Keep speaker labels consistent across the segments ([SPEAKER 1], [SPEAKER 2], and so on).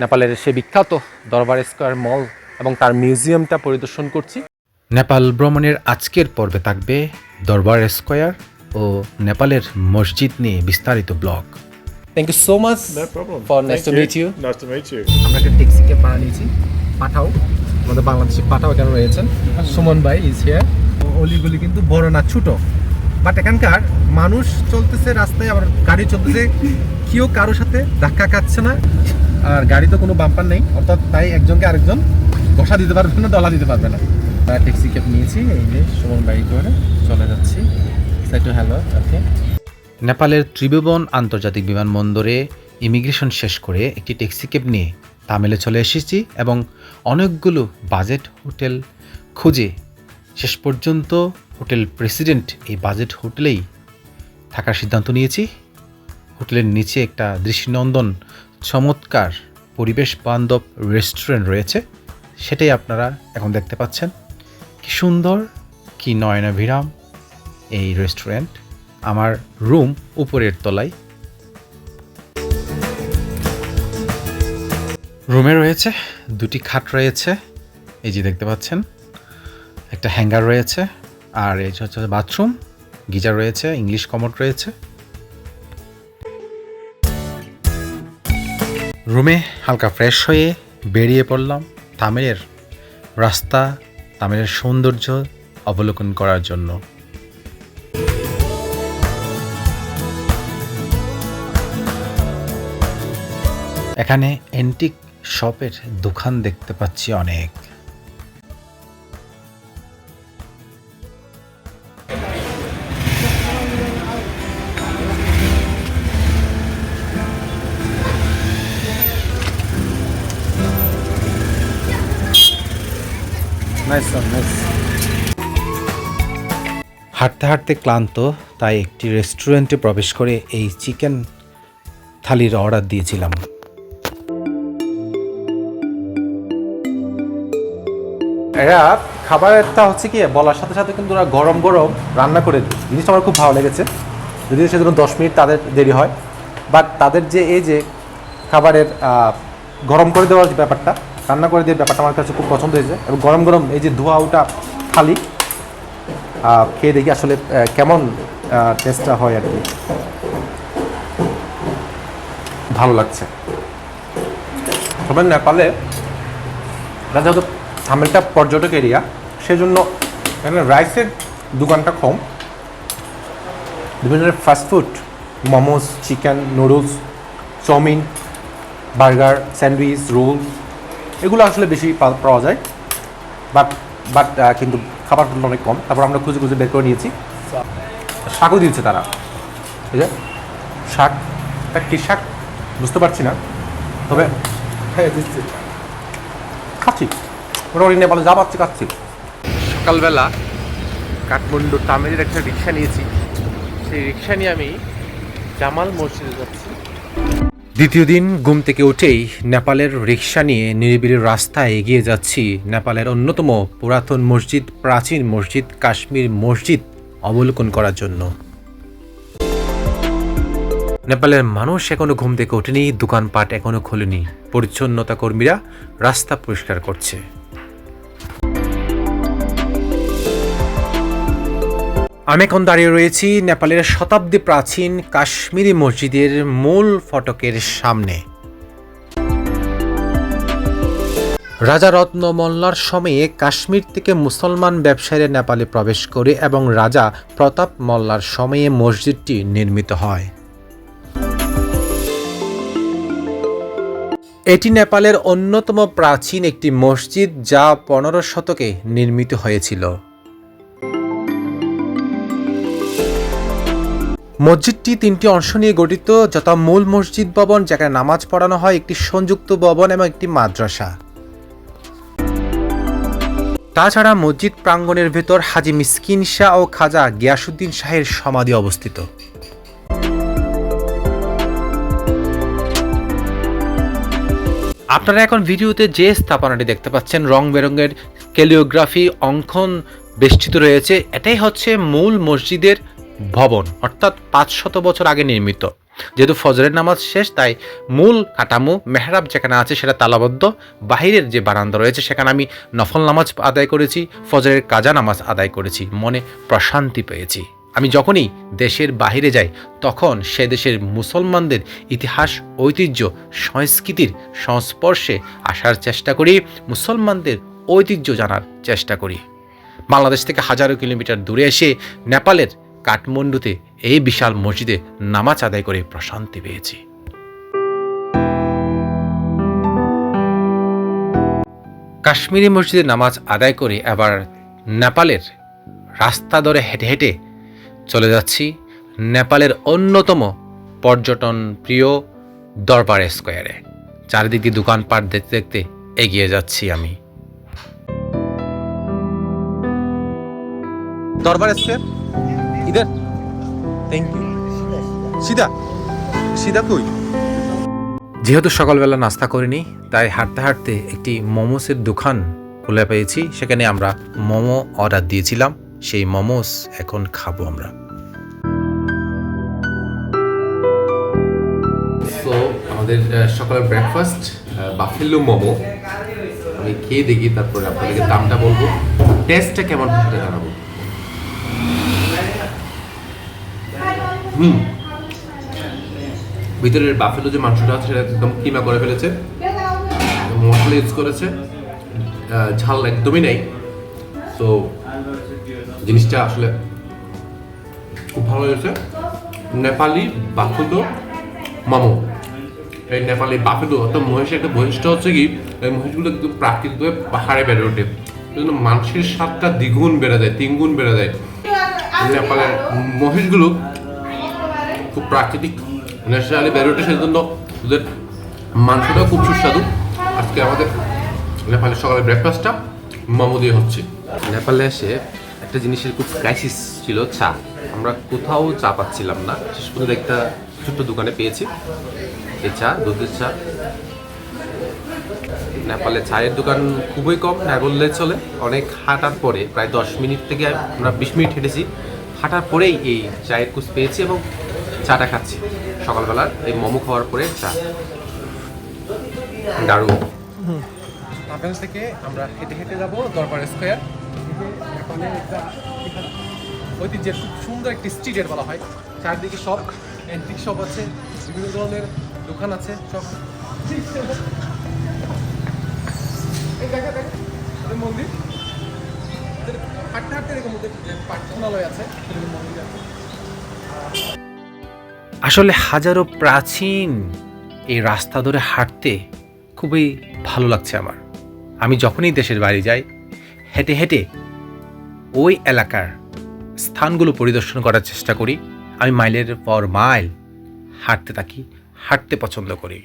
[SPEAKER 1] নেপালের সে বিখ্যাত দরবার স্কোয়ার মল এবং তার মিউজিয়ামটা পরিদর্শন করছি। নেপাল ভ্রমণের আজকের পর্বে থাকবে দরবার স্কোয়ার ও নেপালের মসজিদ নিয়ে বিস্তারিত blog. Thank
[SPEAKER 2] you so
[SPEAKER 1] much nice
[SPEAKER 2] Thank
[SPEAKER 1] to meet you.
[SPEAKER 2] Nice to meet you.
[SPEAKER 1] আমরা একটা ট্যাক্সিকে ভাড়া নিয়েছি। পাঠাও। আমাদের বাংলাদেশে পাঠাও এখানে রয়েছেন। সুমন ভাই ইজ হিয়ার অলিগুলি কিন্তু বড় না ছোট। বাট এখানকার মানুষ চলতেছে রাস্তায় আবার গাড়ি চলতেছে। কেউ কারোর সাথে ধাক্কা কাটছে না। আর গাড়ি তো কোনো বাম্পার নেই অর্থাৎ তাই একজনকে আরেকজন বসা দিতে পারবে না দলা দিতে পারবে না। ট্যাক্সি ক্যাব নিয়েছি এই যে সুমন ভাই করে চলে যাচ্ছি। হ্যালো ওকে নেপালের ত্রিভুবন আন্তর্জাতিক বিমানবন্দরে ইমিগ্রেশন শেষ করে একটি ট্যাক্সি ক্যাব নিয়ে তামিলে চলে এসেছি এবং অনেকগুলো বাজেট হোটেল খুঁজে শেষ পর্যন্ত হোটেল প্রেসিডেন্ট এই বাজেট হোটেলেই থাকার সিদ্ধান্ত নিয়েছি। হোটেলের নিচে একটা দৃষ্টিনন্দন চমৎকার পরিবেশ বান্ধব রেস্টুরেন্ট রয়েছে। সেটাই আপনারা এখন দেখতে পাচ্ছেন। কি সুন্দর, কি নয়নাভিরাম এই রেস্টুরেন্ট। আমার রুম উপরের তলায়। রুমে রয়েছে, দুটি খাট রয়েছে। এই যে দেখতে পাচ্ছেন, একটা হ্যাঙ্গার রয়েছে আর এই হচ্ছে বাথরুম, গিজার রয়েছে, ইংলিশ কমোড রয়েছে। রুমে হালকা ফ্রেশ হয়ে বেরিয়ে পড়লাম তামিলের রাস্তা তামিলের সৌন্দর্য অবলোকন করার জন্য। এখানে অ্যান্টিক শপের দোকান দেখতে পাচ্ছি অনেক। হাঁটতে হাঁটতে ক্লান্ত তাই একটি রেস্টুরেন্টে প্রবেশ করে এই চিকেন থালির অর্ডার দিয়েছিলাম। এরা খাবারেরটা হচ্ছে কি বলার সাথে সাথে কিন্তু ওরা গরম গরম রান্না করে দিই জিনিসটা আমার খুব ভালো লেগেছে। যদিও সেজন্য দশ মিনিট তাদের দেরি হয়। বাট তাদের যে এই যে খাবারের গরম করে দেওয়ার ব্যাপারটা রান্না করে দিয়ে ব্যাপারটা আমার কাছে খুব পছন্দ হয়েছে। এবং গরম গরম এই যে ধোয়া ওটা আহ, খেয়ে দেখি আসলে কেমন টেস্টটা হয় আর কি। ভালো লাগছে। তবে নেপালে যেহেতু থামেলটা পর্যটক এরিয়া সেজন্য এখানে রাইসের দোকানটা কম। বিভিন্ন fast food momos chicken noodles chow mein burger sandwich roll এগুলো আসলে বেশি পা- পাওয়া যায়। বাট বাট কিন্তু খাবারগুলো অনেক কম। তারপর আমরা খুঁজে খুঁজে বের করে নিয়েছি। শাকও দিয়েছে তারা। ঠিক আছে শাক একটা কী শাক? বুঝতে পারছি না। তবে হ্যাঁ খাচ্ছি। মোটামুটি নেপালে যা পাচ্ছি খাচ্ছি। সকালবেলা কাঠমান্ডু তামিলের একটা রিক্সা নিয়েছি। সেই রিক্সা নিয়ে আমি জামাল মসজিদে যাচ্ছি। দ্বিতীয় দিন ঘুম থেকে উঠেই নেপালের রিক্সা নিয়ে নিরিবিলি রাস্তায় এগিয়ে যাচ্ছি নেপালের অন্যতম পুরাতন মসজিদ, প্রাচীন মসজিদ, কাশ্মীর মসজিদ অবলোকন করার জন্য। নেপালের মানুষ এখনও ঘুম থেকে ওঠেনি, দোকানপাট এখনও খোলেনি। পরিচ্ছন্নতা কর্মীরা রাস্তা পরিষ্কার করছে। আমি এখন দাঁড়িয়ে রয়েছি নেপালের শতাব্দী প্রাচীন কাশ্মীরি মসজিদের মূল ফটকের সামনে। রাজা রত্ন মল্লার সময়ে কাশ্মীর থেকে মুসলমান ব্যবসায়ীরা নেপালে প্রবেশ করে এবং রাজা প্রতাপ মল্লার সময়ে মসজিদটি নির্মিত হয়। এটি নেপালের অন্যতম প্রাচীন একটি মসজিদ যা পনেরো শতকে নির্মিত হয়েছিল। মসজিদটি তিনটি অংশ নিয়ে গঠিত, যথা মূল মসজিদ ভবন, যেখানে নামাজ পড়ানো হয়, একটি সংযুক্ত ভবন এবং একটি মাদ্রাসা। তাছাড়া মসজিদ প্রাঙ্গণের ভেতর হাজি মিসকিন শাহ ও খাজা গিয়াসুদ্দিন শাহের সমাধি অবস্থিত। আপনারা এখন ভিডিওতে যে স্থাপনাটি দেখতে পাচ্ছেন, রং বেরঙের ক্যালিওগ্রাফি অঙ্কন বেষ্টিত রয়েছে। এটাই হচ্ছে মূল মসজিদের ভবন, অর্থাৎ পাঁচ শত বছর আগে নির্মিত। যেহেতু ফজরের নামাজ শেষ, তাই মূল কাঠামো, মেহরাব যেখানে আছে সেটা তালাবদ্ধ। বাহিরের যে বারান্দা রয়েছে, সেখানে আমি নফল নামাজ আদায় করেছি, ফজরের কাজা নামাজ আদায় করেছি। মনে প্রশান্তি পেয়েছি। আমি যখনই দেশের বাইরে যাই, তখন সে দেশের মুসলমানদের ইতিহাস, ঐতিহ্য, সংস্কৃতির সংস্পর্শে আসার চেষ্টা করি, মুসলমানদের ঐতিহ্য জানার চেষ্টা করি। বাংলাদেশ থেকে হাজারো কিলোমিটার দূরে এসে নেপালের কাঠমান্ডুতে এই বিশাল মসজিদে নামাজ আদায় করে প্রশান্তি পেয়েছি। কাশ্মীরি মসজিদে নামাজ আদায় করে আবার নেপালের রাস্তা ধরে হেঁটে হেঁটে চলে যাচ্ছি নেপালের অন্যতম পর্যটন প্রিয় দরবার স্কোয়ারে। চারিদিক দিয়ে দোকানপাট দেখতে দেখতে এগিয়ে যাচ্ছি আমি।
[SPEAKER 2] দরবার স্কোয়ার? ইধার থ্যাংক ইউ সিধা সিধা কই?
[SPEAKER 1] যেহেতু সকালবেলা নাস্তা করিনি তাই হাঁটতে হাঁটতে একটি মোমোসের দোকান খুলে পেয়েছি। সেখানে আমরা মোমো অর্ডার দিয়েছিলাম। সেই মোমোস এখন খাব আমরা।
[SPEAKER 3] সো আমাদের সকালের ব্রেকফাস্ট বাফেলো মোমো আমি খেয়ে দেখি তারপরে আপনাদেরকে দামটা বলব। টেস্টটা কেমন সেটা জানাব। হুম। ভিতরের বাফেলো যে মাংসটা আছে, সেটা একদম কিমা করে ফেলেছে। মশলা ইউজ করেছে। ঝাল একদমই নেই। তো জিনিসটা আসলে খুব ভালো হয়েছে। নেপালি বাফুদো মামো। এই নেপালি বাফেদো অর্থাৎ মহিষের একটা বৈশিষ্ট্য হচ্ছে কি, এই মহিষগুলো একদম প্রাকৃতিকভাবে পাহাড়ে বেড়ে ওঠে। জন্য মাংসের স্বাদটা দ্বিগুণ বেড়ে যায়, তিনগুণ বেড়ে যায়। নেপালের মহিষগুলো খুব প্রাকৃতিক, ন্যাচারালি ওঠে সেই জন্য ওদের মাংসটাও খুব সুস্বাদু। আজকে আমাদের নেপালের সকালে ব্রেকফাস্টটা মোমো দিয়ে হচ্ছে। নেপালে এসে একটা জিনিসের খুব ক্রাইসিস ছিল, চা। আমরা কোথাও চা পাচ্ছিলাম না। শেষ পর্যন্ত একটা ছোট্ট দোকানে পেয়েছি। এই চা, দুধের চা। নেপালে চায়ের দোকান খুবই কম না বললে চলে। অনেক হাঁটার পরে, প্রায় দশ মিনিট থেকে আমরা বিশ মিনিট হেঁটেছি। হাঁটার পরেই এই চায়ের কুচ পেয়েছি এবং চাটা খাচ্ছি সকালবেলার। এই মোমো খাওয়ার পরে চা। দারুণ।
[SPEAKER 2] থেকে আমরা হেঁটে হেঁটে যাব দরবার স্কোয়ার। একটা ঐতিহ্যের খুব সুন্দর একটি স্ট্রিটের বলা হয়। চারদিকে সব অ্যান্টিক শপ আছে, বিভিন্ন ধরনের দোকান আছে, সব। মন্দির। হাঁটতে হাঁটতে এরকম প্রার্থনালয় আছে মন্দির।
[SPEAKER 1] আসলে হাজারো প্রাচীন এই রাস্তা ধরে হাঁটতে খুবই ভালো লাগছে আমার। আমি যখনই দেশের বাইরে যাই, হেঁটে হেঁটে ওই এলাকার স্থানগুলো পরিদর্শন করার চেষ্টা করি। আমি মাইলের পর মাইল হাঁটতে থাকি, হাঁটতে পছন্দ করি।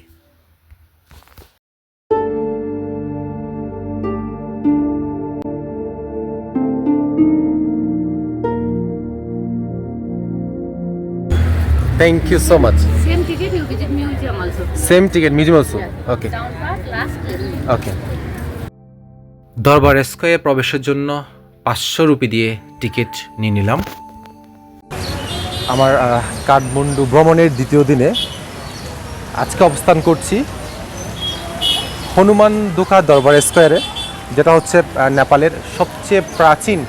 [SPEAKER 2] Thank you so much
[SPEAKER 4] Same ticket you visit museum also.
[SPEAKER 2] Same ticket museum also
[SPEAKER 4] Yeah.
[SPEAKER 2] Okay
[SPEAKER 4] Down part last.
[SPEAKER 2] Okay
[SPEAKER 1] Durbar স্কোয়ারে প্রবেশের জন্য পাঁচশো রুপি দিয়ে টিকিট নিয়ে নিলাম
[SPEAKER 2] আমার কাঠমান্ডু ভ্রমণের দ্বিতীয় দিনে আজকে অবস্থান করছি হনুমান দুখা দরবার স্কোয়ারে যেটা হচ্ছে নেপালের সবচেয়ে প্রাচীন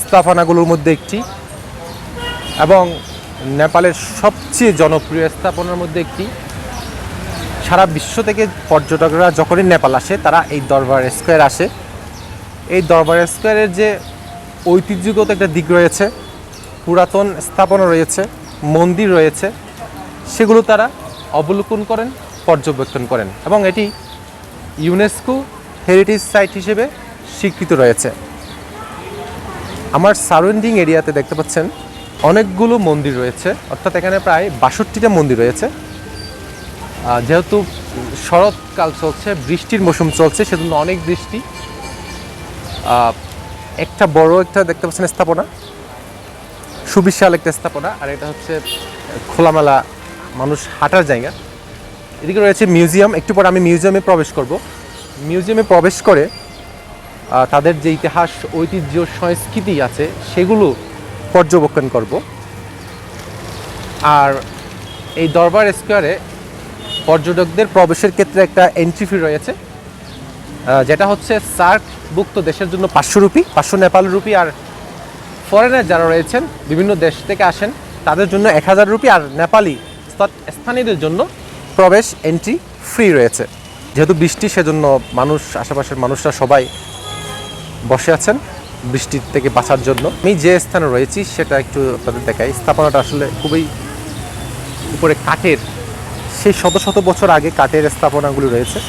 [SPEAKER 2] স্থাপনাগুলোর মধ্যে একটি এবং নেপালের সবচেয়ে জনপ্রিয় স্থাপনার মধ্যে একটি। সারা বিশ্ব থেকে পর্যটকরা যখনই নেপাল আসে, তারা এই দরবার স্কোয়ার আসে। এই দরবার স্কোয়ারের যে ঐতিহ্যগত একটা দিক রয়েছে, পুরাতন স্থাপনা রয়েছে, মন্দির রয়েছে, সেগুলো তারা অবলোকন করেন, পর্যবেক্ষণ করেন এবং এটি ইউনেস্কো হেরিটেজ সাইট হিসেবে স্বীকৃত রয়েছে। আমার সারাউন্ডিং এরিয়াতে দেখতে পাচ্ছেন অনেকগুলো মন্দির রয়েছে, অর্থাৎ এখানে প্রায় বাষট্টিটা মন্দির রয়েছে। যেহেতু শরৎকাল চলছে, বৃষ্টির মৌসুম চলছে, সেজন্য অনেক বৃষ্টি। একটা বড় একটা দেখতে পাচ্ছেন স্থাপনা, সুবিশাল একটা স্থাপনা, আর এটা হচ্ছে খোলামেলা মানুষ হাঁটার জায়গা। এদিকে রয়েছে মিউজিয়াম, একটু পরে আমি মিউজিয়ামে প্রবেশ করব। মিউজিয়ামে প্রবেশ করে তাদের যে ইতিহাস, ঐতিহ্য, সংস্কৃতি আছে, সেগুলো পর্যবেক্ষণ করব। আর এই দরবার স্কোয়ারে পর্যটকদের প্রবেশের ক্ষেত্রে একটা এন্ট্রি ফি রয়েছে যেটা হচ্ছে সার্কভুক্ত দেশের জন্য পাঁচশো রুপি, পাঁচশো নেপাল রুপি। আর ফরেনার যারা রয়েছেন, বিভিন্ন দেশ থেকে আসেন, তাদের জন্য এক হাজার রুপি। আর নেপালি স্থানীয়দের জন্য প্রবেশ এন্ট্রি ফ্রি রয়েছে। যেহেতু বৃষ্টি, সেজন্য মানুষ, আশেপাশের মানুষরা সবাই বসে আছেন। বৃষ্টির থেকে বাঁচার জন্য। আমি যে স্থানে রয়েছি সেটা একটু আপনাদের দেখাই। স্থাপনাটা আসলে খুবই উপরে কাঠের। সেই শত শত বছর আগে কাঠের স্থাপনাগুলি রয়েছে।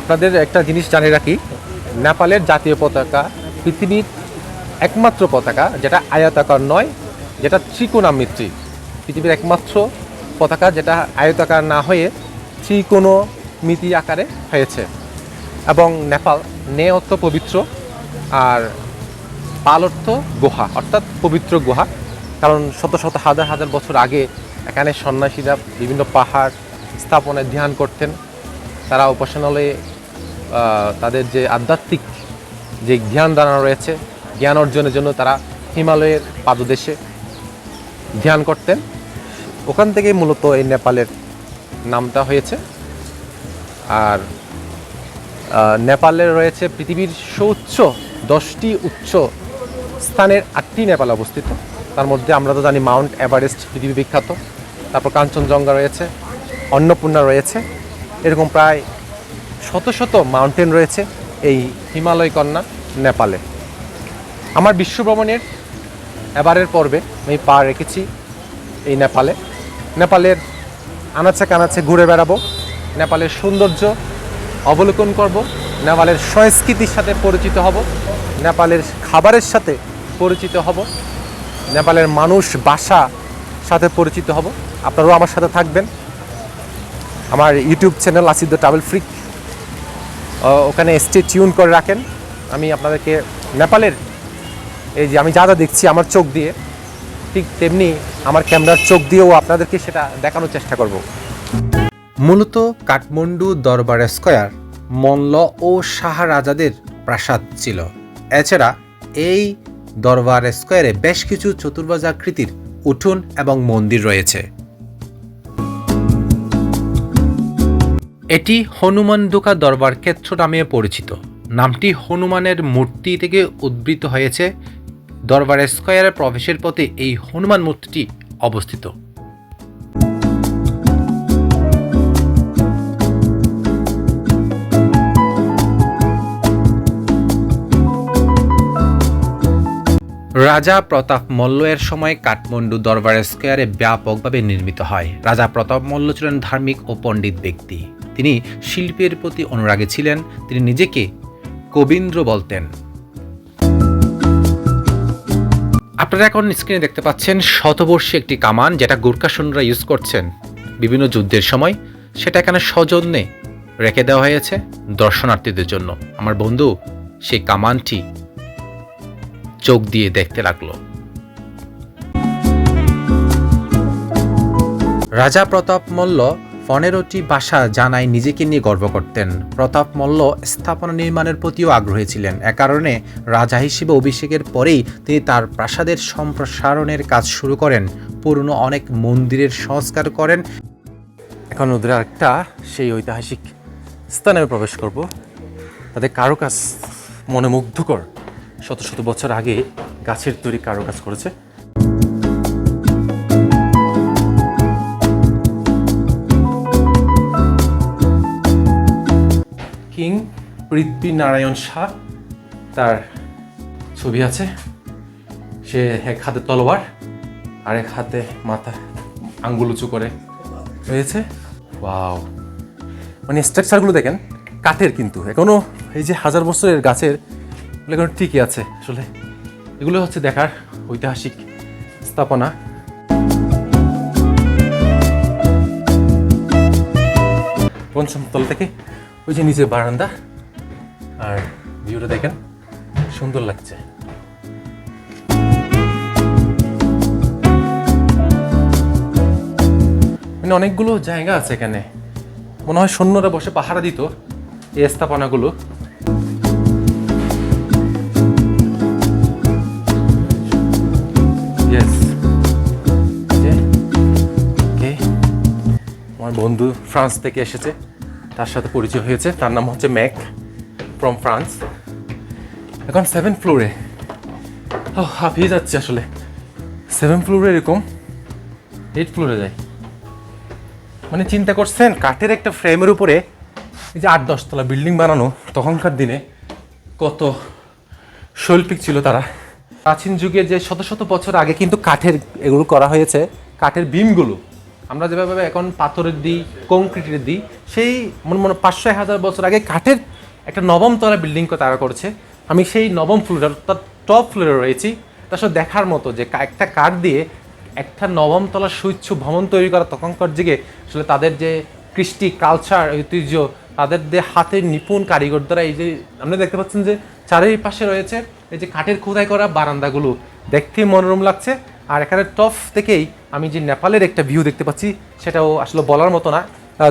[SPEAKER 2] আপনাদের একটা জিনিস জানিয়ে রাখি। নেপালের জাতীয় পতাকা পৃথিবীর একমাত্র পতাকা, যেটা আয়তাকার নয় যেটা ত্রিকোণামিত্রী, পৃথিবীর একমাত্র পতাকা যেটা আয়তাকার না হয়ে ত্রিকোণমিতি আকারে হয়েছে। এবং নেপাল নে অর্থ পবিত্র আর পাল অর্থ গুহা, অর্থাৎ পবিত্র গুহা। কারণ শত শত হাজার হাজার বছর আগে এখানে সন্ন্যাসীরা বিভিন্ন পাহাড় স্থাপনায় ধ্যান করতেন। তারা উপাসনালয়ে তাদের যে আধ্যাত্মিক যে জ্ঞান দানা রয়েছে, জ্ঞান অর্জনের জন্য তারা হিমালয়ের পাদদেশে ধ্যান করতেন। ওখান থেকেই মূলত এই নেপালের নামটা হয়েছে। আর আহ, নেপালে রয়েছে পৃথিবীর সুউচ্চ দশটি উচ্চ স্থানের আটটি নেপাল অবস্থিত। তার মধ্যে আমরা তো জানি মাউন্ট এভারেস্ট পৃথিবী বিখ্যাত। তারপর কাঞ্চনজঙ্ঘা রয়েছে অন্নপূর্ণা রয়েছে। এরকম প্রায় শত শত মাউন্টেন রয়েছে এই হিমালয় কন্যা নেপালে। আমার বিশ্ব ভ্রমণের এবারের পর্বে আমি পা রেখেছি এই নেপালে। নেপালের আনাচে কানাচে ঘুরে বেড়াবো, নেপালের সৌন্দর্য অবলোকন করব, নেপালের সংস্কৃতির সাথে পরিচিত হব, নেপালের খাবারের সাথে পরিচিত হব, নেপালের মানুষ ভাষা সাথে পরিচিত হব। আপনারাও আমার সাথে থাকবেন। আমার ইউটিউব চ্যানেল আসিদ্দ ট্রাভেল ফ্রিক ওখানে স্টে টিউন করে রাখেন। আমি আপনাদেরকে নেপালের এই যে আমি যা যা দেখছি আমার চোখ দিয়ে, ঠিক তেমনি আমার ক্যামেরার চোখ দিয়েও আপনাদেরকে সেটা দেখানোর চেষ্টা করব।
[SPEAKER 1] মূলত কাঠমান্ডু দরবার স্কোয়ার মল্ল ও শাহরাজাদের প্রাসাদ ছিল। এছাড়া এই দরবার স্কোয়ারে বেশ কিছু চতুর্বাজাকৃতির উঠোন এবং মন্দির রয়েছে। এটি হনুমান দুকা দরবার ক্ষেত্র নামে পরিচিত। নামটি হনুমানের মূর্তি থেকে উদ্বৃত হয়েছে দরবার স্কয়ারের প্রবেশের পথে এই হনুমান মূর্তিটি অবস্থিত। রাজা প্রতাপ মল্ল এর সময় কাঠমান্ডু দরবার স্কোয়ারে ব্যাপকভাবে নির্মিত হয়। রাজা প্রতাপ মল্ল ছিলেন ধার্মিক ও পণ্ডিত ব্যক্তি। তিনি শিল্পের প্রতি অনুরাগী ছিলেন। তিনি নিজেকে কবীন্দ্র বলতেন। আপনারা এখন স্ক্রিনে দেখতে পাচ্ছেন শতবর্ষী একটি কামান যেটা গোর্খা সৈন্যরা ইউজ করছেন। বিভিন্ন যুদ্ধের সময় সেটা এখানে সযত্নে রেখে দেওয়া হয়েছে দর্শনার্থীদের জন্য। আমার বন্ধু, সেই কামানটি চোখ দিয়ে দেখতে লাগল। রাজা প্রতাপ মল্ল পনেরোটি ভাষা জানায় নিজেকে নিয়ে গর্ব করতেন। প্রতাপ মল্ল স্থাপনা নির্মাণের প্রতিও আগ্রহী ছিলেন। এ কারণে রাজা হিসেবে অভিষেকের পরেই তিনি তার প্রাসাদের সম্প্রসারণের কাজ শুরু করেন। পুরনো অনেক মন্দিরের সংস্কার করেন।
[SPEAKER 2] এখন ওদের একটা সেই ঐতিহাসিক স্থানে প্রবেশ করব। তাদের কারুকাজ মনে মুগ্ধকর। শত শত বছর আগে গাছের তৈরি কারুকাজ করেছে। কিং পৃথ্বী নারায়ণ শাহ, তার ছবি আছে। সে এক হাতে তলোয়ার আর এক হাতে মাথা, আঙ্গুল উঁচু করে রয়েছে ওয়াও। মানে স্ট্রাকচারগুলো দেখেন, কাঠের কিন্তু। এখনও এই যে হাজার বছরের গাছের, এগুলো ঠিকই আছে আসলে। এগুলো হচ্ছে দেখার ঐতিহাসিক স্থাপনা। পঞ্চম তল থেকে ওই যে নিচে বারান্দা আর ভিউটা দেখেন, সুন্দর লাগছে। মানে অনেকগুলো জায়গা আছে এখানে। মনে হয় সৈন্যরা বসে পাহারা দিত এই স্থাপনাগুলো। আমার বন্ধু ফ্রান্স থেকে এসেছে। তার সাথে পরিচয় হয়েছে। তার নাম হচ্ছে ম্যাক ফ্রম ফ্রান্স এখন সেভেন ফ্লোরে ও হাঁপিয়ে যাচ্ছে আসলে। সেভেন ফ্লোরে এরকম। এইট ফ্লোরে যায় মানে চিন্তা করছেন, কাঠের একটা ফ্রেমের উপরে এই যে আট দশতলা বিল্ডিং বানানো, তখনকার দিনে কত শৈল্পিক ছিল তারা। প্রাচীন যুগে যে শত শত বছর আগে কিন্তু কাঠের এগুলো করা হয়েছে। কাঠের বিমগুলো। আমরা যেভাবে এখন পাথরের দিই কংক্রিটের দিই, সেই মনে মনে পাঁচশো হাজার বছর আগে কাঠের একটা নবম তলা বিল্ডিং তারা করছে। আমি সেই নবম ফ্লোরে অর্থাৎ টপ ফ্লোরে রয়েছি। তার সাথে দেখার মতো যে একটা কাঠ দিয়ে একটা নবম তলা সুইচ্ছ ভবন তৈরি করা তখনকার দিকে আসলে তাদের যে কৃষ্টি কালচার ঐতিহ্য, তাদের যে হাতের নিপুণ কারিগর দ্বারা এই যে আপনি দেখতে পাচ্ছেন যে চারিপাশে রয়েছে এই যে কাঠের খোদাই করা বারান্দাগুলো। দেখতে মনোরম লাগছে। আর এখানে টপ থেকেই আমি যে নেপালের একটা ভিউ দেখতে পাচ্ছি সেটাও আসলে বলার মতো না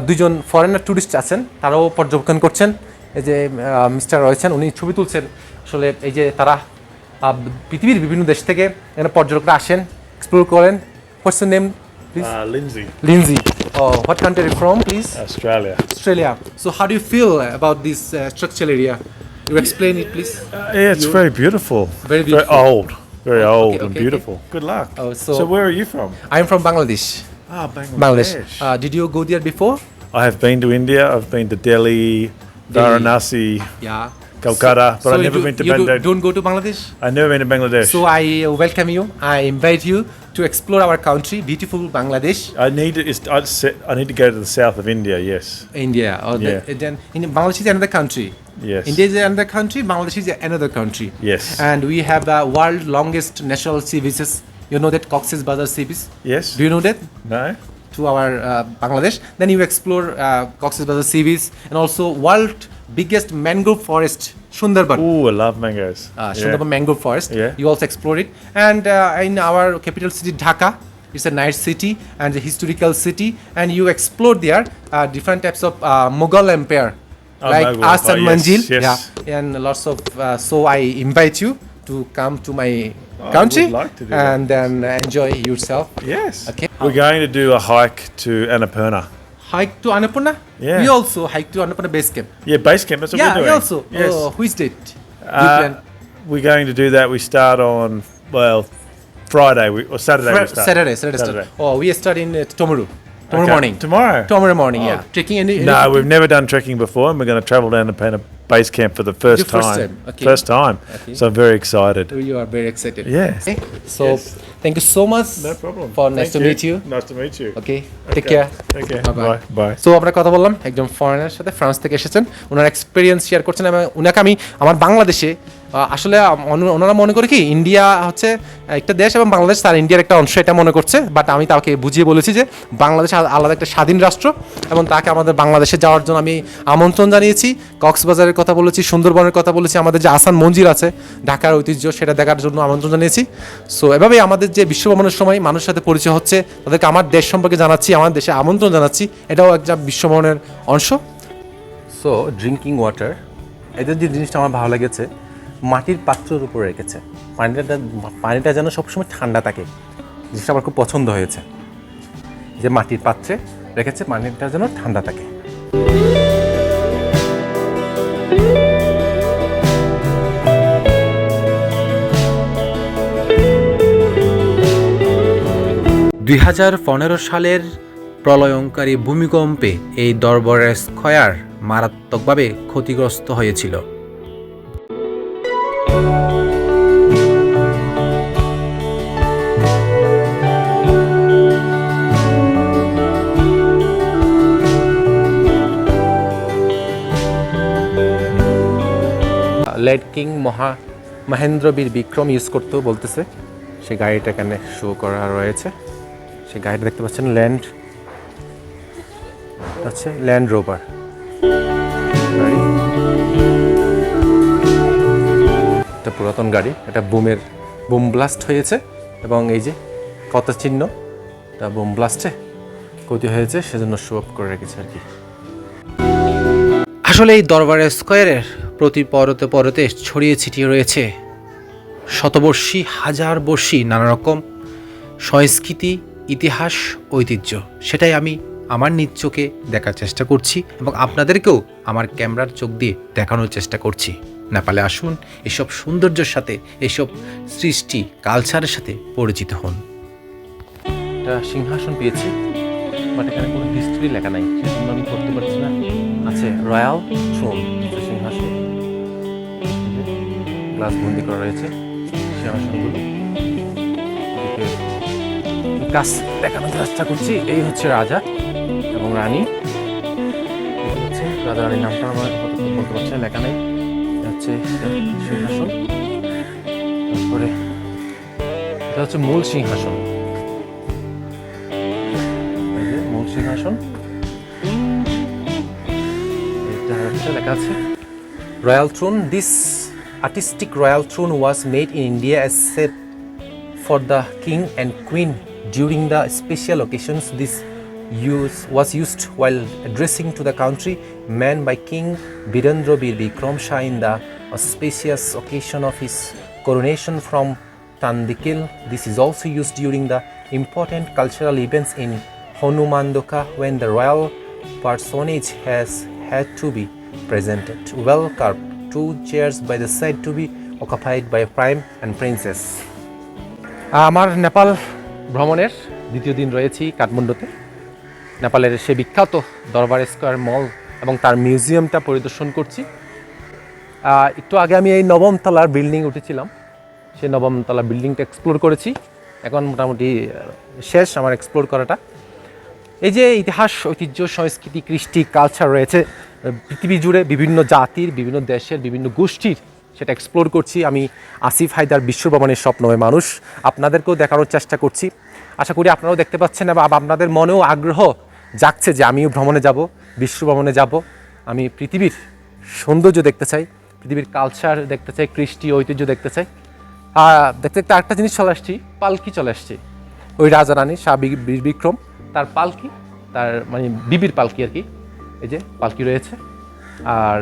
[SPEAKER 2] দুজন ফরেনার ট্যুরিস্ট আছেন তারাও পর্যবেক্ষণ করছেন এই যে মিস্টার রয়েছেন উনি ছবি তুলছেন আসলে এই যে তারা পৃথিবীর বিভিন্ন দেশ থেকে এখানে পর্যটকরা আসেন এক্সপ্লোর করেন what's name please
[SPEAKER 5] Uh, Lindsay,
[SPEAKER 2] Lindsay what country from please
[SPEAKER 5] Australia.
[SPEAKER 2] Australia. So how do you feel about this uh, structural area? You explain it, please.
[SPEAKER 5] Uh, yeah, it's very beautiful.
[SPEAKER 2] Very beautiful.
[SPEAKER 5] old. Very old
[SPEAKER 2] okay,
[SPEAKER 5] and
[SPEAKER 2] okay.
[SPEAKER 5] beautiful. Good luck.
[SPEAKER 2] Oh, so-
[SPEAKER 5] where are you from?
[SPEAKER 2] I'm from Bangladesh.
[SPEAKER 5] Ah,
[SPEAKER 2] Bangladesh. Uh, did you go there before?
[SPEAKER 5] I have been to India. I've been to Delhi, Varanasi,
[SPEAKER 2] Yeah.
[SPEAKER 5] Calcutta, but
[SPEAKER 2] so
[SPEAKER 5] I've never
[SPEAKER 2] do-
[SPEAKER 5] been to
[SPEAKER 2] you do,
[SPEAKER 5] Bangladesh.
[SPEAKER 2] don't go to Bangladesh.
[SPEAKER 5] I've never been to Bangladesh.
[SPEAKER 2] So I uh, welcome you. I invite you to explore our country, beautiful Bangladesh,
[SPEAKER 5] I need to. I'd se- I need to go to the south of India. Yes.
[SPEAKER 2] India. Or the,
[SPEAKER 5] Yeah.
[SPEAKER 2] then in Bangladesh is another country.
[SPEAKER 5] Yes.
[SPEAKER 2] India is another country. Bangladesh is another country.
[SPEAKER 5] Yes.
[SPEAKER 2] And we have the world longest national sea beaches. You know that Cox's Bazar sea beach.
[SPEAKER 5] Yes.
[SPEAKER 2] Do you know that?
[SPEAKER 5] no.
[SPEAKER 2] to our uh, Bangladesh. Then you explore uh, Cox's Bazar sea beach and also world biggest mangrove forest, Sundarban.
[SPEAKER 5] Ooh, I love mangoes.
[SPEAKER 2] Uh,
[SPEAKER 5] Yeah.
[SPEAKER 2] Mangrove forest.
[SPEAKER 5] Yeah.
[SPEAKER 2] You also explore it. And uh, in our capital city, Dhaka, it's a nice city and a historical city. And you explore there uh, different types of uh, Mughal empire.
[SPEAKER 5] Oh,
[SPEAKER 2] like
[SPEAKER 5] Mughal
[SPEAKER 2] Asan
[SPEAKER 5] Empire, yes,
[SPEAKER 2] Manjil,
[SPEAKER 5] yes.
[SPEAKER 2] yeah, and lots of. Uh, so I invite you to come to my
[SPEAKER 5] Oh,
[SPEAKER 2] country
[SPEAKER 5] like to
[SPEAKER 2] and then enjoy yourself.
[SPEAKER 5] Yes.
[SPEAKER 2] Okay.
[SPEAKER 5] We're going to do a hike to Annapurna.
[SPEAKER 2] Hike to Annapurna.
[SPEAKER 5] Yeah.
[SPEAKER 2] We also hike to Annapurna base camp.
[SPEAKER 5] Yeah, base camp. That's what
[SPEAKER 2] yeah,
[SPEAKER 5] we're
[SPEAKER 2] we
[SPEAKER 5] doing.
[SPEAKER 2] also.
[SPEAKER 5] Yes.
[SPEAKER 2] Oh, which date?
[SPEAKER 5] Uh, we're going to do that. We start on well Friday we, or Saturday. We start.
[SPEAKER 2] Saturday, Saturday, Saturday. Oh, we start in uh, tomorrow. Tomorrow
[SPEAKER 5] Okay.
[SPEAKER 2] morning.
[SPEAKER 5] Tomorrow.
[SPEAKER 2] Tomorrow morning,
[SPEAKER 5] Oh.
[SPEAKER 2] yeah. Trekking any? any
[SPEAKER 5] No, we've never done trekking before, and we're going to travel down to Pena Base Camp for the first
[SPEAKER 2] The first
[SPEAKER 5] time.
[SPEAKER 2] time, okay.
[SPEAKER 5] First time.
[SPEAKER 2] Okay.
[SPEAKER 5] So I'm very excited.
[SPEAKER 2] You are very excited.
[SPEAKER 5] Yes.
[SPEAKER 2] Okay. So,
[SPEAKER 5] Yes.
[SPEAKER 2] thank you so much.
[SPEAKER 5] No problem.
[SPEAKER 2] For nice
[SPEAKER 5] Thank
[SPEAKER 2] to meet you.
[SPEAKER 5] Nice to meet you.
[SPEAKER 2] Okay. Take care.
[SPEAKER 5] Take care.
[SPEAKER 2] Bye-bye.
[SPEAKER 5] Bye. Bye.
[SPEAKER 2] So আমরা কথা বললাম একজন foreigner সাথে France থেকে এসেছেন ওনার experience share করছেন এবং ওনাকে আমি আমার বাংলাদেশে আহ, আসলে ওনারা মনে করে কি, ইন্ডিয়া হচ্ছে একটা দেশ এবং বাংলাদেশ তার ইন্ডিয়ার একটা অংশ, এটা মনে করছে। বাট আমি তাকে বুঝিয়ে বলেছি যে বাংলাদেশ আলাদা একটা স্বাধীন রাষ্ট্র এবং তাকে আমাদের বাংলাদেশে যাওয়ার জন্য আমি আমন্ত্রণ জানিয়েছি। কক্সবাজারের কথা বলেছি, সুন্দরবনের কথা বলেছি, আমাদের যে আসান মঞ্জিল আছে, ঢাকার ঐতিহ্য, সেটা দেখার জন্য আমন্ত্রণ জানিয়েছি। সো এভাবেই আমাদের যে বিশ্ব ভ্রমণের সময় মানুষের সাথে পরিচয় হচ্ছে, তাদেরকে আমার দেশ সম্পর্কে জানাচ্ছি, আমার দেশে আমন্ত্রণ জানাচ্ছি, এটাও একটা বিশ্ব ভ্রমণের অংশ। সো ড্রিঙ্কিং ওয়াটার এদের যে জিনিসটা আমার ভালো লেগেছে মাটির পাত্রের উপরে রেখেছে। পানিটা পানিটা যেন সবসময় ঠান্ডা থাকে, জিনিসটা আমার খুব পছন্দ হয়েছে। যে মাটির পাত্রে রেখেছে, পানিটা যেন ঠান্ডা থাকে।
[SPEAKER 6] দুই হাজার পনেরো সালের প্রলয়ঙ্কারী ভূমিকম্পে এই দরবারের স্কয়ার মারাত্মকভাবে ক্ষতিগ্রস্ত হয়েছিল।
[SPEAKER 2] লেড কিং মহা মহেন্দ্র বীর বিক্রম ইউজ করতেও বলতেছে। সে গাড়িটা এখানে শো করা রয়েছে। সে গাড়িটা দেখতে পাচ্ছেন ল্যান্ড হচ্ছে ল্যান্ড রোভার একটা পুরাতন গাড়ি, এটা বুমের, বুম ব্লাস্ট হয়েছে এবং এই যে কত চিহ্ন তা বুম ব্লাস্টে ক্ষতি হয়েছে, সেজন্য শো অফ করে রেখেছে আর কি।
[SPEAKER 6] আসলে এই দরবার স্কোয়ারের প্রতি পরতে পরতে ছড়িয়ে ছিটিয়ে রয়েছে শতবর্ষী, হাজার বর্ষী নানা রকম সংস্কৃতি, ইতিহাস, ঐতিহ্য। সেটাই আমি আমার নিজ চোখে দেখার চেষ্টা করছি এবং আপনাদেরকেও আমার ক্যামেরার চোখ দিয়ে দেখানোর চেষ্টা করছি। নেপালে আসুন, এসব সৌন্দর্যের সাথে, এসব সৃষ্টি কালচারের সাথে পরিচিত হন।
[SPEAKER 2] একটা সিংহাসন পেয়েছি, বাট এখানে কোনো হিস্ট্রি লেখা নাই, সেজন্য আমি করতে পারছি না। আছে রয়্যাল থ্রোন সিংহাসন গ্লাস বন্দি করা রয়েছে সিংহাসনগুলো। গাছ দেখানোর চেষ্টা করছি, এই হচ্ছে রাজা এবং রানী। রাজা রানীর নামটা আমার বলতে পারছি লেখা নেই। হচ্ছে সিংহাসন তারপরে এটা হচ্ছে মূল artistic royal throne was made in India as set for the king and queen during the special occasions. This use was used while addressing to the country man by king birendra bir vikram shah in the auspicious occasion of his coronation from tandikil this is also used during the important cultural events in hanumandoka when the royal personage has had to be presented well carved two chairs by the side to be occupied by a prime and princess আমার নেপাল ভ্রমণের দ্বিতীয় দিন রয়েছি কাঠমান্ডুতে নেপালের সে বিখ্যাত দরবার square মল এবং তার মিউজিয়ামটা পরিদর্শন করছি। একটু আগে আমি এই নবম তলার বিল্ডিং উঠেছিলাম। সেই নবম তলা বিল্ডিংটা এক্সপ্লোর করেছি। এখন মোটামুটি শেষ আমার এক্সপ্লোর করাটা। এই যে ইতিহাস, ঐতিহ্য, সংস্কৃতি, কৃষ্টি কালচার রয়েছে, পৃথিবী জুড়ে বিভিন্ন জাতির, বিভিন্ন দেশের, বিভিন্ন গোষ্ঠীর, সেটা এক্সপ্লোর করছি। আমি আসিফ হায়দার বিশ্বভ্রমণের স্বপ্নময় মানুষ। আপনাদেরকেও দেখানোর চেষ্টা করছি। আশা করি আপনারাও দেখতে পাচ্ছেন বা আপনাদের মনেও আগ্রহ জাগছে যে আমিও ভ্রমণে যাব, বিশ্ব ভ্রমণে যাব। আমি পৃথিবীর সৌন্দর্য দেখতে চাই, পৃথিবীর কালচার দেখতে চাই, কৃষ্টি ঐতিহ্য দেখতে চাই। আর দেখতে দেখতে আরেকটা জিনিস চলে আসছি, পালকি চলে আসছি। ওই রাজা রানী শাহ বিক্রম, তার পালকি, তার মানে বিবির পালকি আর কি। এই যে পালকি রয়েছে, আর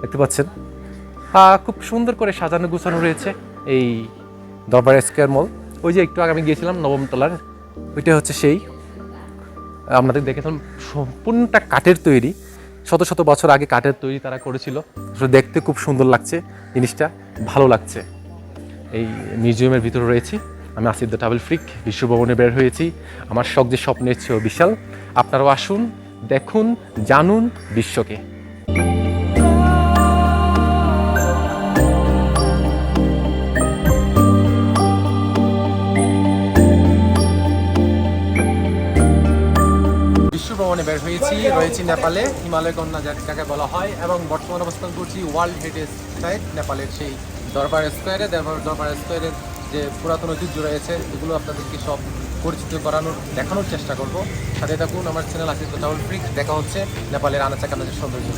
[SPEAKER 2] দেখতে পাচ্ছেন। খুব সুন্দর করে সাজানো গুছানো রয়েছে এই দরবার স্কোয়ার মল ওই যে একটু আগে আমি গিয়েছিলাম নবমতলার, ওইটা হচ্ছে সেই। আপনাদের দেখেছিলাম সম্পূর্ণটা কাঠের তৈরি। শত শত বছর আগে কাঠের তৈরি তারা করেছিল। দেখতে খুব সুন্দর লাগছে, জিনিসটা ভালো লাগছে। এই মিউজিয়ামের ভিতরে রয়েছি। আমি আসিফ দ্য ট্রাভেল ফ্রিক, বিশ্বভবনে বের হয়েছি। আমার শখ যে স্বপ্নের চেয়েও বিশাল। আপনারাও আসুন, দেখুন, জানুন বিশ্বকে। ভ্রমণে বের হয়েছি, রয়েছি নেপালে, হিমালয় কন্যা যাকে বলা হয়, এবং বর্তমান অবস্থান করছি ওয়ার্ল্ড হেরিটেজ সাইট, নেপালের সেই দরবার স্কোয়ারে। দরবার স্কোয়ারের যে পুরাতন ঐতিহ্য রয়েছে, এগুলো আপনাদেরকে সব পরিচিত করানোর, দেখানোর চেষ্টা করব। সাথে থাকুন, আমার চ্যানেল আছে ট্রাভেল ফ্রিক দেখা হচ্ছে নেপালের আনাচা কানাচের সৌন্দর্য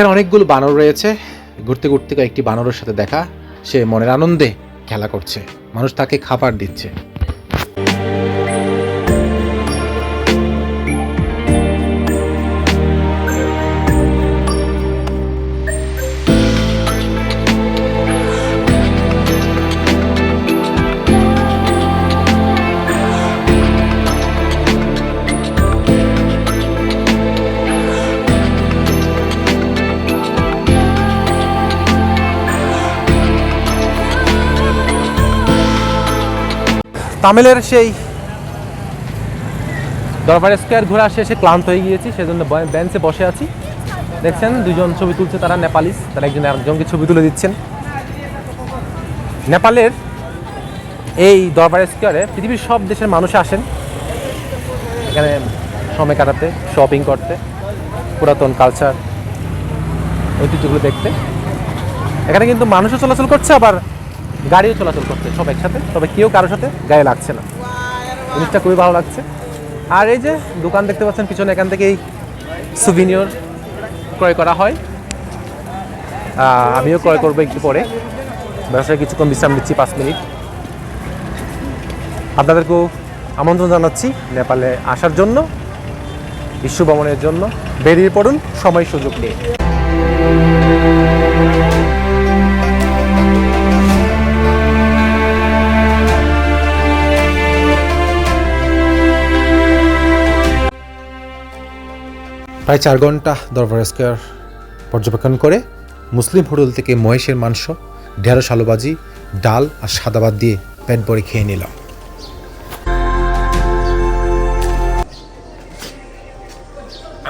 [SPEAKER 6] এখানে অনেকগুলো বানর রয়েছে। ঘুরতে ঘুরতে কয়েকটি বানরের সাথে দেখা। সে মনের আনন্দে খেলা করছে। মানুষ তাকে খাবার দিচ্ছে।
[SPEAKER 2] তামিলের সেই দরবার স্কোয়ার ঘোরা শেষে ক্লান্ত হয়ে গিয়েছি, সেজন্য বেঞ্চে বসে আছি। দেখছেন, দুজন ছবি তুলছে তারা, নেপালিস, তারা একজন একজনকে ছবি তুলে দিচ্ছেন। নেপালের এই দরবার স্কোয়ারে পৃথিবীর সব দেশের মানুষ আসেন। এখানে সময় কাটাতে শপিং করতে, পুরাতন কালচার ঐতিহ্যগুলো দেখতে। এখানে কিন্তু মানুষও চলাচল করছে, আবার গাড়িও চলাচল করছে সব একসাথে, তবে কেউ কারোর সাথে গায়ে লাগছে না। জিনিসটা খুবই ভালো লাগছে। আর এই যে দোকান দেখতে পাচ্ছেন, পিছনে এখান থেকেই
[SPEAKER 1] সুভিনিয়র ক্রয় করা হয়। আমিও ক্রয় করব একটু পরে। ব্যবসায় কিছুক্ষণ বিশ্রাম নিচ্ছি পাঁচ মিনিট। আপনাদেরকেও আমন্ত্রণ জানাচ্ছি নেপালে আসার জন্য, বিশ্ব ভ্রমণের জন্য। বেরিয়ে পড়ুন সময় সুযোগ নিয়ে।
[SPEAKER 6] প্রায় চার ঘণ্টা দরবার স্কোয়ার পর্যবেক্ষণ করে মুসলিম হোটেল থেকে মহেশের মাংস, ঢেঁড়স, আলুবাজি, ডাল আর সাদা ভাত দিয়ে পেট ভরে খেয়ে নিলাম।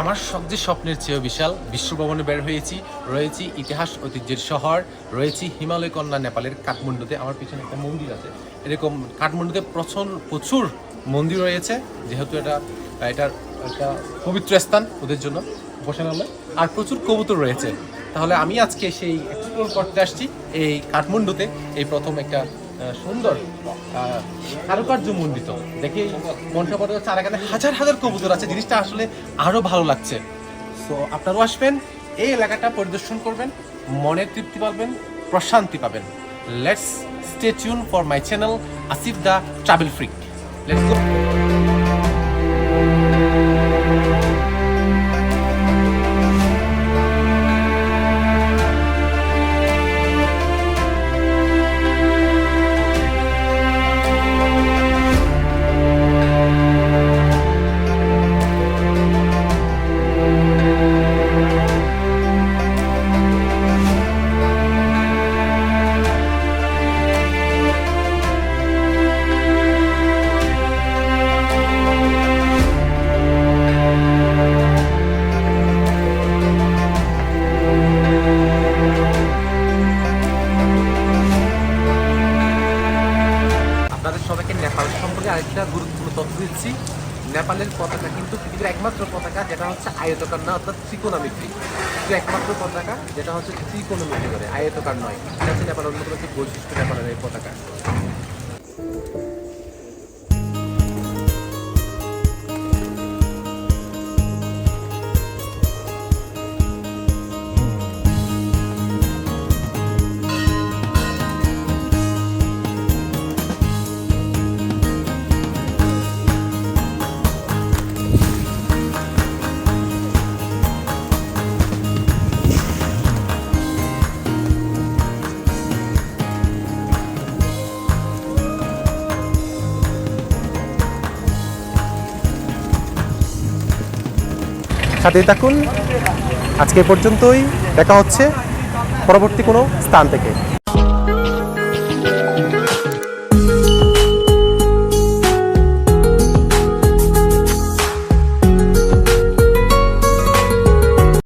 [SPEAKER 2] আমার সবচেয়ে স্বপ্নের চেয়েও বিশাল, বিশ্বভবনে বের হয়েছি, রয়েছি ইতিহাস ঐতিহ্যের শহর, রয়েছি হিমালয় কন্যা নেপালের কাঠমান্ডুতে, আমার পিছনে একটা মন্দির আছে। এরকম কাঠমান্ডুতে প্রচুর প্রচুর মন্দির রয়েছে, যেহেতু এটা এটার একটা পবিত্র স্থান ওদের জন্য উপাসনালয় আর প্রচুর কবুতর রয়েছে। তাহলে আমি আজকে সেই এক্সপ্লোর করতে আসছি। এই কাঠমান্ডুতে এই প্রথম একটা সুন্দর কারুকার্য মন্ডিত দেখে মনটা পড়ে যাচ্ছে আর এখানে হাজার হাজার কবুতর আছে। জিনিসটা আসলে আরও ভালো লাগছে। সো আপনারাও আসবেন, এই এলাকাটা পরিদর্শন করবেন, মনের তৃপ্তি পাবেন, প্রশান্তি পাবেন। Let's stay tune for my channel Asif the travel freak let's go
[SPEAKER 1] সাথে থাকুন। আজকে পর্যন্তই। দেখা হচ্ছে পরবর্তী কোনো স্থান থেকে।